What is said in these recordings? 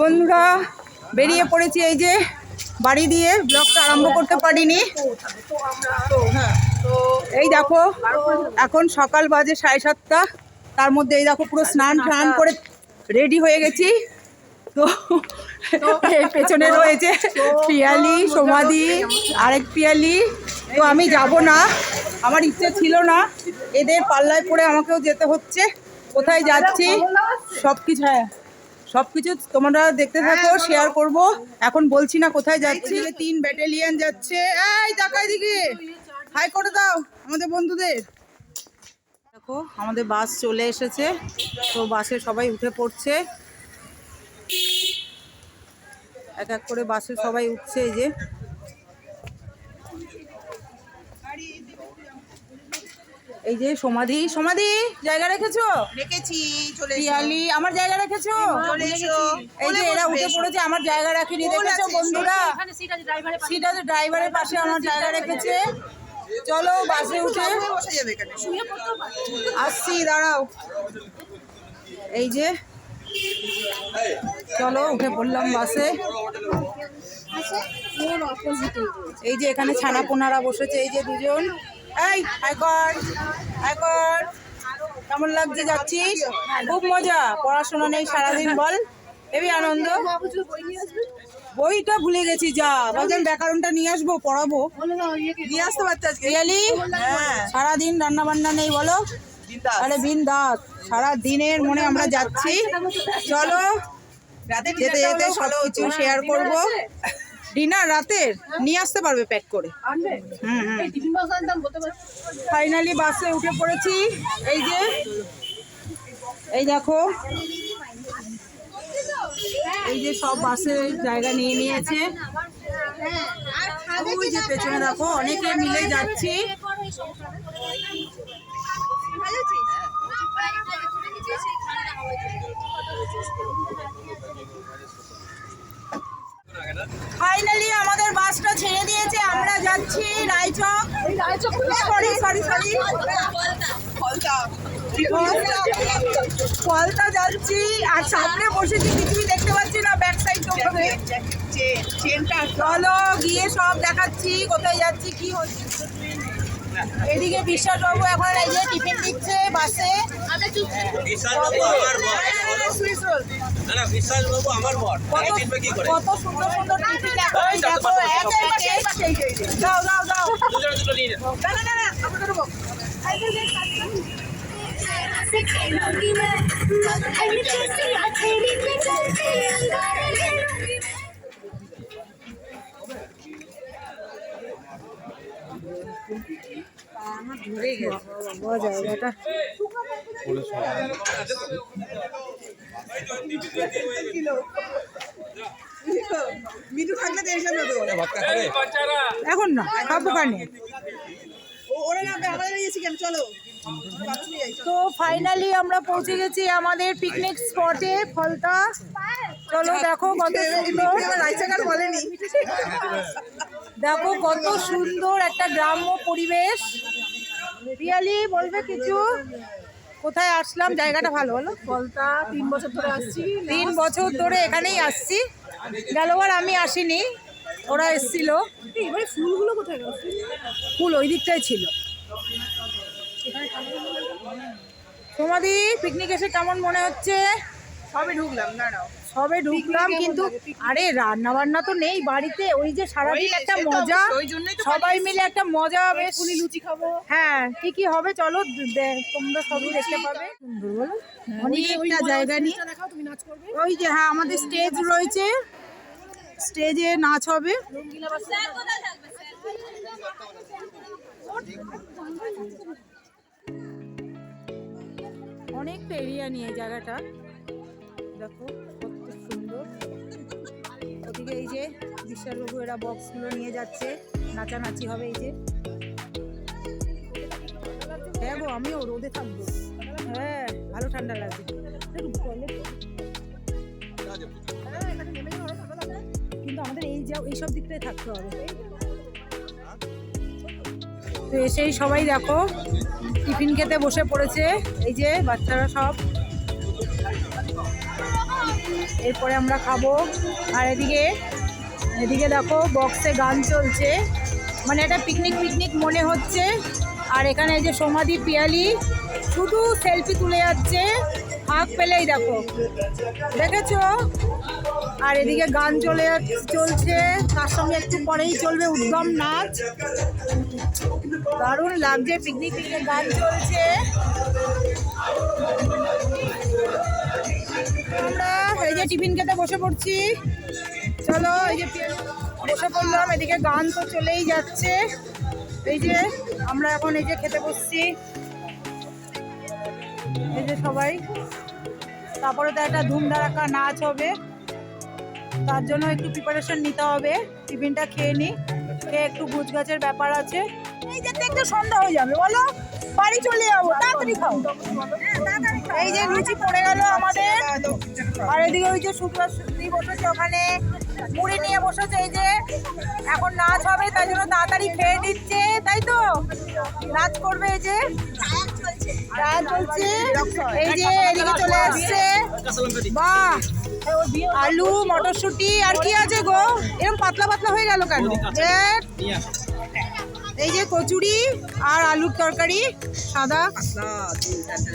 বন্ধুরা, বেরিয়ে পড়েছি এই যে বাড়ি দিয়ে, ব্লগটা আরম্ভ করতে পারিনি। এই দেখো, এখন সকাল বাজে সাড়ে সাতটা। তার মধ্যে এই দেখো পুরো স্নান টান করে রেডি হয়ে গেছি। তো পেছনে রয়েছে পিয়ালি সমাধি আরেক পিয়ালি। তো আমি যাব না, আমার ইচ্ছে ছিল না। এদের পাল্লায় পড়ে আমাকেও যেতে হচ্ছে, কোথায় যাচ্ছি সব কিছু হ্যাঁ। সব কিছু তোমরা দেখতে থাকো শেয়ার করব। এখন বলছি না কোথায় যাচ্ছি তিন ব্যাটালিয়ান যাচ্ছে। এই তাকাই দিকে হাই করে দাও আমাদের বন্ধুদের। দেখো আমাদের বাস চলে এসেছে। তো বাসে সবাই উঠে পড়ছে। এক এক করে বাসে সবাই উঠছে এই যে। এই যে সমাধি সমাধি জায়গা রেখেছো? রেখেছি চলে। পিয়ালি আমার জায়গা রেখেছো। এই যে এরা উঠে। পড়েছে আমার জায়গা রাখিনি দেখেছ আছে, বন্ধুরা? সিট আছে ড্রাইভারের পাশে। আমার জায়গা রেখেছে। চলো বাসে উঠে। বসে যাবে এখানে। আসছি দাঁড়াও। এই যে চলো উঠে পড়লাম বাসে। এই যে এখানে ছানা পোনারা বসেছে এই যে দুজন। এই হাইকর হাইকর কেমন লাগছে যাচ্ছিস? খুব মজা, পড়াশোনা নেই সারাদিন, বল। হেবি আনন্দ। বইটা ভুলে গেছি, যা। বলছেন ব্যাকরণটা নিয়ে আসব, পড়াবো। নিয়ে আসতে পারতে আজকে। হ্যাঁ। সারাদিন রান্না বান্না নেই, বলো। আরে বিন্দাস। সারা দিনের মনে আমরা যাচ্ছি। চলো, যেতে যেতে সব কিছু শেয়ার করব। ডিনার রাতের নিয়ে আসতে পারবে প্যাক করে। ফাইনালি বাসে উঠে পড়েছি। এই যে, এই দেখো। এই যে সব বাসে জায়গা নিয়ে নিয়েছে। পেছনে দেখো, অনেকে মিলে যাচ্ছি। ফাইনালি আমাদের বাসটা ছেড়ে দিয়েছে আমরা যাচ্ছি Raichak. Sorry sorry sorry Falta যাচ্ছি আর সামনে বসেছি কিছুই দেখতে পাচ্ছি না ব্যাক সাইড চলো গিয়ে সব দেখাচ্ছি কোথায় যাচ্ছি কি হচ্ছে। এদিকে বিশ্বাস বাবু এখন এই যে টিফিন দিচ্ছে বাসে বিশ্বাসবাবু আমার বর না না বিশ্বাসবাবু আমার বর তাকে চিনবে কি করে কত সুন্দর সুন্দর টিফিন এখন দেখো এক একে যাও যাও যাও দুজনে দুটো নিয়ে নে। না না না না আমরা দেবো खेलूंगी मैं ऐसी हथेली पे चलते अंगारे এখন না খাব কানে তো ফাইনালি আমরা পৌঁছে গেছি আমাদের পিকনিক স্পটে ফলতা চলো দেখো কত সুন্দর। দেখো কত সুন্দর একটা গ্রাম্য পরিবেশ। রিয়ালি বলবে কিছু? কোথায় আসলাম? জায়গাটা ভালো হলো ফলতা তিন বছর ধরে আসছি। তিন বছর ধরে এখানেই আসছি। গেলবার আমি আসিনি। ওরা এসছিল। এবারে ফুলগুলো কোথায় গেল? ফুল ওই দিকটাই ছিল। তোমাদি পিকনিক এসে কেমন মনে হচ্ছে? সবে ঢুকলাম দাঁড়াও। সবে ঢুকলাম কিন্তু আরে রান্না বান্না তো নেই বাড়িতে ওই যে সারাদিন একটা মজা সবাই মিলে একটা মজা বেশ পুলি লুচি খাব হ্যাঁ কি কি হবে চলো তোমরা সবই দেখতে পাবে সুন্দর বলো অনেকটা জায়গা নিয়ে তুমি নাচ করবে ওই যে হ্যাঁ আমাদের স্টেজ রয়েছে স্টেজে নাচ হবে অনেকটা এরিয়া নিয়ে জায়গাটা দেখো ওদিকে এই যে বিশ্বাসবাবু এরা বক্সগুলো নিয়ে যাচ্ছে, নাচানাচি হবে এই যে। হ্যাঁ গো, আমিও রোদে থাকব। হ্যাঁ ভালো ঠান্ডা লাগবে। কিন্তু আমাদের এই যাও এইসব দিকটাই থাকতে হবে। তো এসেই সবাই দেখো, টিফিন খেতে বসে পড়েছে, এই যে বাচ্চারা সব। এরপরে আমরা খাব। আর এদিকে এদিকে দেখো বক্সে গান চলছে। মানে একটা পিকনিক পিকনিক মনে হচ্ছে। আর এখানে এই যে সমাধি পিয়ালি, শুধু সেলফি তুলে যাচ্ছে। হাঁক পেলেই দেখো। দেখেছ? আর এদিকে গান চলে চলছে। তার সঙ্গে একটু পরেই চলবে উদ্যম নাচ। দারুণ লাগছে পিকনিক পিকনিক গান চলছে। আমরা এই যে টিফিন খেতে বসে পড়ছি। চলো এই যে বসে পড়লাম, এদিকে গান তো চলেই যাচ্ছে। এই যে আমরা এখন এই যে খেতে বসছি। এই যে সবাই। তারপরে তো একটা ধুমধারাক্কা নাচ হবে। তার জন্য একটু প্রিপারেশন নিতে হবে। টিফিনটা খেয়ে নিই খেয়ে একটু গুছ গাছের ব্যাপার আছে। এই যে একটু সন্ধ্যা হয়ে যাবে বলো? বাড়ি চলে যাব তাড়াতাড়ি খাও। এই যে লুচি পড়ে গেল আমাদের। আর এদিকে ওই যে শুক্রী বসেছে ওখানে। মুড়ি নিয়ে বসেছে এই যে এখন নাচ হবে তাই জন্য তাড়াতাড়ি খেয়ে নিচ্ছে তাই তো? নাচ করবে এই যে। নাচ চলছে। এই যে এদিকে চলে আসছে। বাহ! আলু মটরশুঁটি আর কি আছে গো? এরকম পাতলা পাতলা হয়ে গেল কেন? এই যে কচুরি আর আলুর তরকারি সাদা।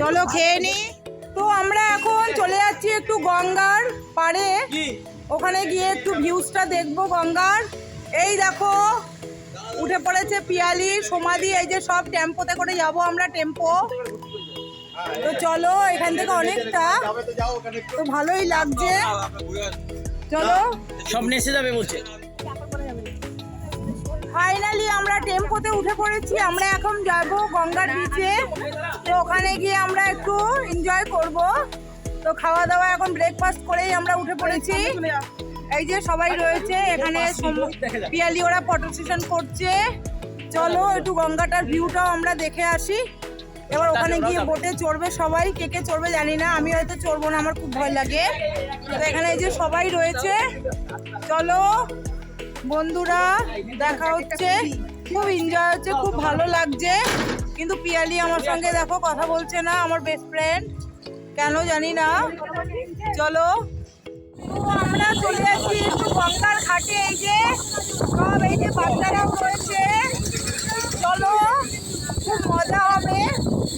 চলো খেয়ে নি। তো আমরা এখন চলে যাচ্ছি একটু গঙ্গার পাড়ে। ওখানে গিয়ে একটু ভিউজটা দেখব গঙ্গার। এই দেখো উঠে পড়েছে পিয়ালি সমাধি এই যে সব টেম্পোতে করে যাব আমরা টেম্পো। তো চলো এখান থেকে অনেকটা। তো ভালোই লাগছে। চলো। স্বপ্নে এসে যাবে বলছে। ফাইনালি আমরা টেম্পোতে উঠে পড়েছি। আমরা এখন যাব গঙ্গার বিচে তো ওখানে গিয়ে আমরা একটু এনজয় করব। তো খাওয়া দাওয়া এখন ব্রেকফাস্ট করেই আমরা উঠে পড়েছি। এই যে সবাই রয়েছে, এখানে পিয়ালি ওরা ফটো সেশন করছে। চলো একটু গঙ্গাটার ভিউটাও আমরা দেখে আসি। এবার ওখানে গিয়ে বোটে চড়বে সবাই। কে কে চড়বে জানি না। আমি হয়তো চড়বো না, আমার খুব ভয় লাগে। তো এখানে এই যে সবাই রয়েছে। চলো। বন্ধুরা, দেখা হচ্ছে। খুব এনজয় হচ্ছে, খুব ভালো লাগছে। কিন্তু পিয়ালি আমার সঙ্গে দেখো, কথা বলছে না, আমার বেস্ট ফ্রেন্ড কেন জানি না। চলো। আমরা চলে যাচ্ছি একটু গঙ্গার ঘাটে, এই যে সব এই যে বাচ্চারাও রয়েছে। চলো, খুব মজা হবে।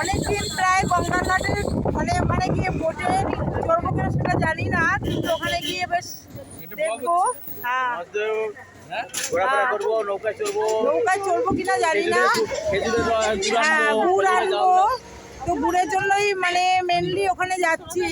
অনেকদিন প্রায় গঙ্গা ঘাটে মানে ওখানে গিয়ে বোটে চড়বো কিনা সেটা জানি না, কিন্তু ওখানে গিয়ে বেশ দেখব। হ্যাঁ। ঘোরাফেরা করব নৌকা চড়বো। নৌকায় চলবো কিনা জানি না। হ্যাঁ আনব, গুড় আনব। তো গুড়ের জন্যই মানে মেনলি ওখানে যাচ্ছি।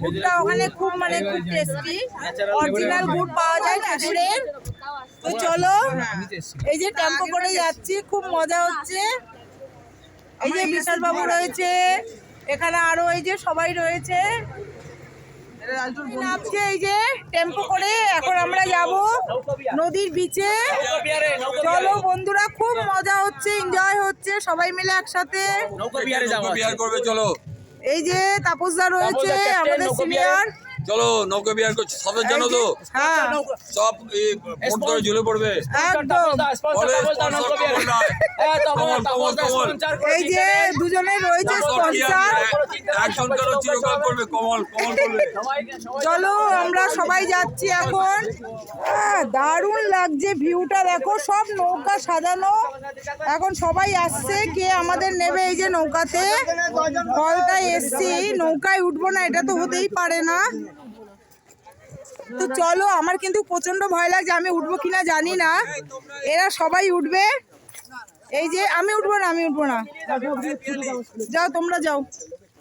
গুড়টা ওখানে খুব মানে খুব টেস্টি অরিজিনাল গুড় পাওয়া যায় তো চলো এই যে টেম্পো করে যাচ্ছি খুব মজা হচ্ছে। এই যে বিশাল বাবু রয়েছে এখানে আরও এই যে সবাই রয়েছে। নামছে এই যে টেম্পো করে এখন আমরা যাব নদীর বিচে। চলো বন্ধুরা খুব মজা হচ্ছে এনজয় হচ্ছে সবাই মিলে একসাথে। এই যে তাপসদা রয়েছে আমাদের সিনিয়র চলো নৌকা বিহার করছে সবাই জানো তো হ্যাঁ। সব ধরে ঝুলে পড়বে। এই যে দুজনে রয়েছে তারপর কি স্পন্সর আছে? একজন কারও চিরকাল করবে কমল কমল করবে। চলো আমরা সবাই যাচ্ছি এখন। আহ, দারুণ লাগছে ভিউটা দেখো সব নৌকা সাজানো। এখন সবাই আসছে কে আমাদের নেবে এই যে নৌকাতে। ফলটায় এসছি নৌকায় উঠবো না এটা তো হতেই পারে না। তো চলো আমার কিন্তু প্রচণ্ড ভয় লাগছে আমি উঠবো কিনা জানি না। এরা সবাই উঠবে। এই যে আমি উঠবো না আমি উঠবো না। যাও তোমরা যাও।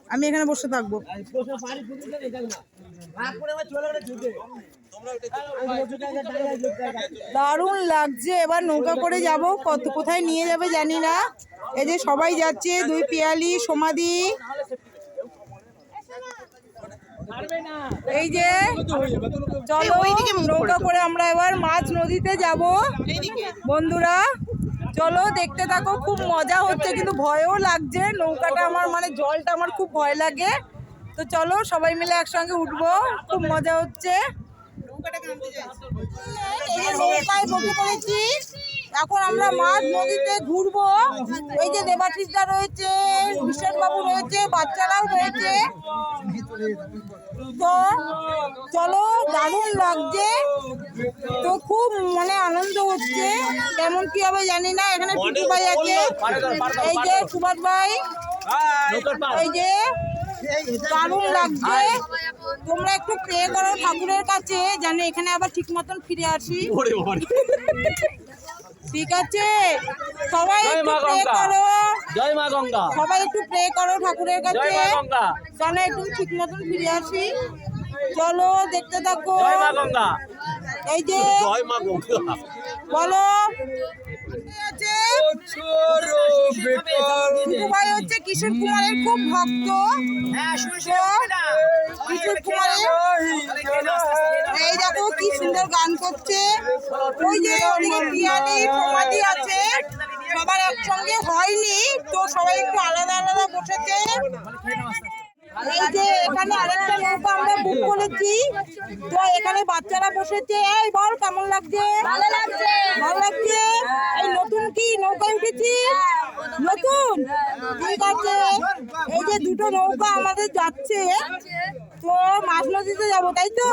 আমি এখানে বসে থাকব। দারুণ লাগছে এবার নৌকা করে যাব। কত কোথায় নিয়ে যাবে জানি না। এই যে সবাই যাচ্ছে দুই পিয়ালি সমাধি। এই যে চলো নৌকা করে আমরা এবার মাছ নদীতে যাব। বন্ধুরা চলো দেখতে থাকো খুব মজা হচ্ছে কিন্তু ভয়ও লাগছে। নৌকাটা আমার মানে জলটা আমার খুব ভয় লাগে। তো চলো সবাই মিলে একসঙ্গে উঠবো খুব মজা হচ্ছে। এই এখন আমরা মাছ নদীতে ঘুরবো। এই যে দেবাশিসদা রয়েছে বাবু রয়েছে, বাচ্চারাও রয়েছে। তো চলো দারুণ লাগছে। তো খুব মানে আনন্দ হচ্ছে। কেমন কি হবে জানি না, এখানে টুটু ভাই আছে। এই যে সুভাষ ভাই, এই যে দারুণ লাগছে। তোমরা একটু প্রে করো ঠাকুরের কাছে যেন এখানে আবার ঠিক মতন ফিরে আসি। ঠিক আছে? সবাই জয় একটু মা প্রে গঙ্গা। করো। জয় মা গঙ্গা। সবাই একটু প্রে করো ঠাকুরের কাছে। জয় মা গঙ্গা। যেন একটু ঠিক মতন ফিরে আসি। চলো দেখতে থাকো। জয় মা গঙ্গা। এই যে জয় মা গঙ্গা। বলো। হচ্ছে কিশোর কুমারের খুব ভক্ত। তো কিশোর কুমারের এই দেখো কি সুন্দর গান করছে। ওই যে ওদিকে পিয়ালি সমাধি আছে। সবার একসঙ্গে হয়নি। তো সবাই একটু আলাদা আলাদা বসেছে। এই যে এখানে আরেকটা নৌকা আমরা বুক করেছি। তো এখানে বাচ্চারা বসেছে। এই বল কেমন লাগছে? ভালো লাগছে। ভালো লাগছে? এই নতুন কি? নৌকায় উঠেছি? নতুন? ঠিক আছে। এই যে দুটো নৌকা আমাদের যাচ্ছে। তো মাছ নদীতে যাব তাই তো?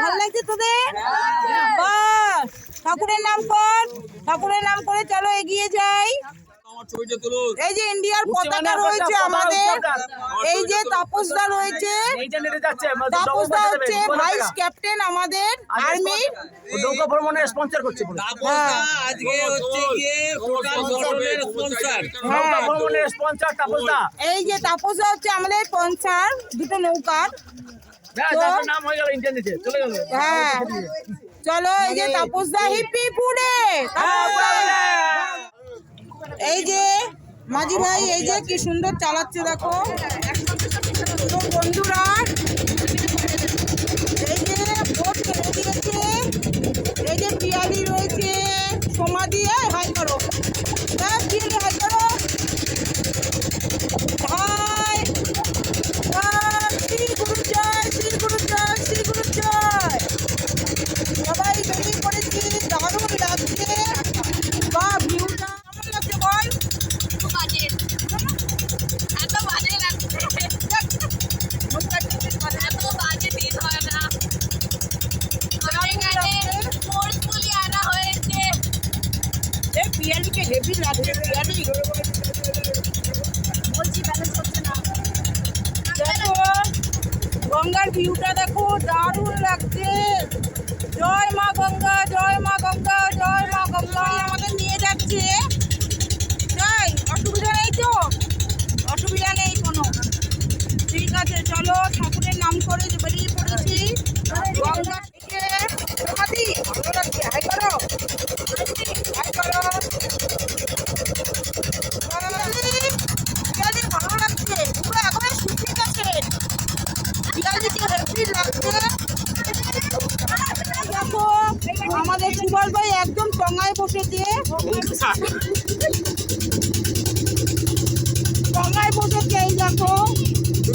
ভালো লাগছে তোদের? বাহ! ঠাকুরের নাম কর। ঠাকুরের নাম করে চলো এগিয়ে যাই। এই যে ইন্ডিয়ার পতাকা রয়েছে আমাদের। এই যে তাপসদা রয়েছে। তাপসদা হচ্ছে ভাইস ক্যাপ্টেন আমাদের আর্মির নৌকা ভ্রমণের স্পন্সর করছে আজকে হচ্ছে গিয়ে স্পন্সর নৌকা ভ্রমণের স্পন্সর তাপসদা। এই যে তাপসদা হচ্ছে আমাদের পঞ্চার দুটো নৌকার নাম হয়ে গেল ইন্টারনেটে চলে গেল। হ্যাঁ। চলো এই যে তাপসদা হিপি পুরে। এই যে মাঝি ভাই এই যে কি সুন্দর চালাচ্ছে দেখো। বন্ধুরা টঙ্গায় বসেছে এই দেখো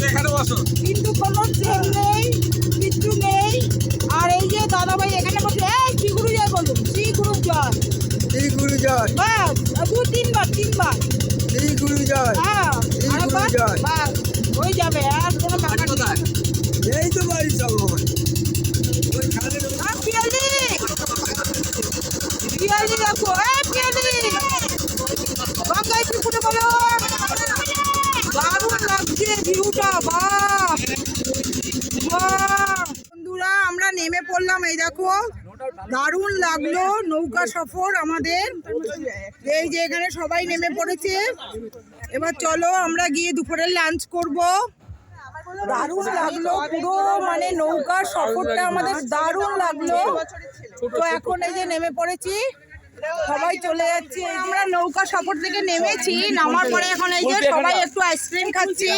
এখানে বসো কিন্তু কোনো ট্রেন নেই কিচ্ছু নেই আর এই যে দাদা ভাই এখানে বসে এই শ্রী গুরু জয় বলুন শ্রী গুরু জয় শ্রী গুরু জয় বাস দু তিনবার তিনবার শ্রী গুরু জয় হ্যাঁ আরেকবার বাস হয়ে যাবে আর কোনো ব্যাপার নেই এই তো বাড়ি সব ওই ওপর পিয়ালি পড়লাম এই দেখো, দারুণ লাগল নৌকা সফর আমাদের। এই যে এখানে সবাই নেমে পড়েছে। এবার চলো, আমরা গিয়ে দুপুরে লাঞ্চ করব। দারুণ লাগল, পুরো মানে নৌকা সফরটা আমাদের দারুণ লাগল। তো এখন এই যে নেমে পড়েছি। সবাই চলে যাচ্ছে। আমরা নৌকা সফর থেকে নেমেছি নামার পরে এখন এই যে সবাই একটু আইসক্রিম খাচ্ছি।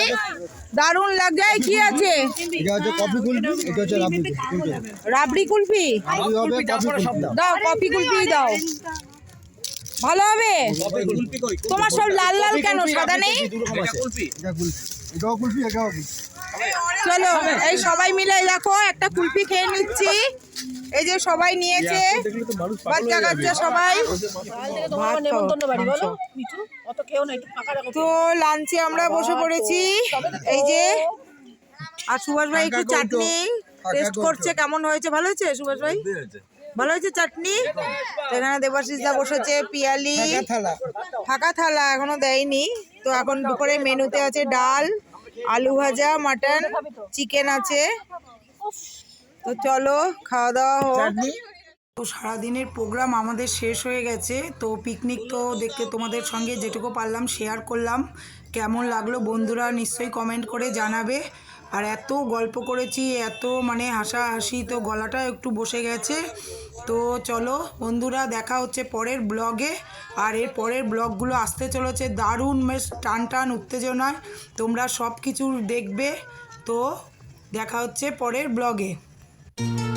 দারুণ লাগছে এই কি আছে? এটা হচ্ছে কফি কুলফি এটা হচ্ছে রাবড়ি কুলফি রাবড়ি কুলফি? রাবড়ি হবে কফি কুলফি। দাও কফি কুলফি দাও। ভালো হবে? তোমার সব লাল লাল কেন? সাদা নেই? এটা কুলফি। এটাও কুলফি এটাও কুলফি। চলো এই সবাই মিলে দেখো একটা কুলফি খেয়ে নিচ্ছি। এই যে সবাই নিয়েছে বাচ্চা কাচ্চা সবাই। তো লাঞ্চে আমরা বসে পড়েছি। এই যে আর সুভাষ ভাই একটু চাটনি টেস্ট করছে কেমন হয়েছে? ভালো হয়েছে সুভাষ ভাই? ভালো হয়েছে চাটনি? তো এখানে দেবাশিস দা বসেছে পিয়ালি। ফাঁকা থালা। এখনও দেয়নি। তো এখন দুপুরে মেনুতে আছে ডাল আলু ভাজা মাটন চিকেন আছে। তো চলো, খাওয়া দাওয়া হোক। তো সারাদিনের প্রোগ্রাম আমাদের শেষ হয়ে গেছে। তো পিকনিক তো দেখতে তোমাদের সঙ্গে যেটুকু পারলাম শেয়ার করলাম। কেমন লাগল বন্ধুরা নিশ্চয়ই কমেন্ট করে জানাবে। আর এত গল্প করেছি, এত মানে হাসাহাসি, তো গলাটা একটু বসে গেছে। তো চলো বন্ধুরা, দেখা হচ্ছে পরের ব্লগে আর এর পরের ব্লগগুলো আসতে চলেছে দারুণ, বেশ টান টান উত্তেজনায়। তোমরা সব কিছু দেখবে। তো দেখা হচ্ছে পরের ব্লগে Thank you.